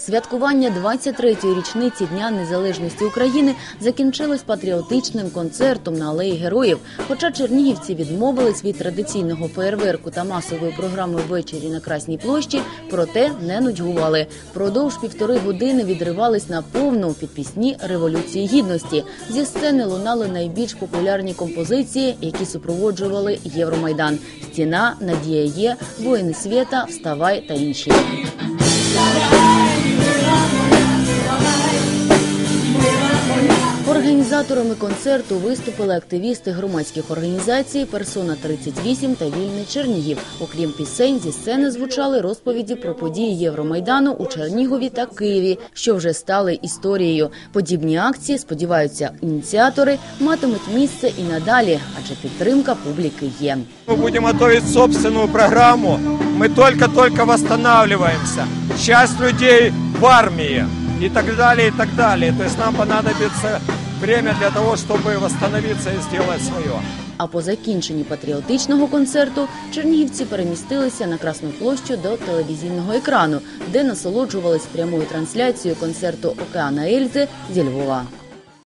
Святкування 23-ї річниці Дня Незалежності України закінчилось патріотичним концертом на алеї героїв. Хоча чернігівці відмовились від традиційного феєрверку та масової програми ввечері на Красній площі, проте не нудьгували. Продовж півтори години відривались на повну під пісні Революції Гідності. Зі сцени лунали найбільш популярні композиції, які супроводжували Євромайдан. Стіна, Надія є, воїни свята, вставай та інші. Організаторами концерту виступили активісти громадських організацій Персона 38 та Вільний Чернігів. Окрім пісень, зі сцени звучали розповіді про події Євромайдану у Чернігові та Києві, що вже стали історією. Подібні акції сподіваються ініціатори матимуть місце і надалі, адже підтримка публіки є. Мы будем готовить собственную программу. Мы только-только восстанавливаемся. Часть людей в армии и так далее, и так далее. То есть нам понадобится время для того, чтобы восстановиться и сделать свое. А по закінченні патріотичного концерту чернігівці перемістилися на Красну площу до телевізійного екрану, де насолоджувались прямою трансляцією концерту Океана Ельзи зі Львова.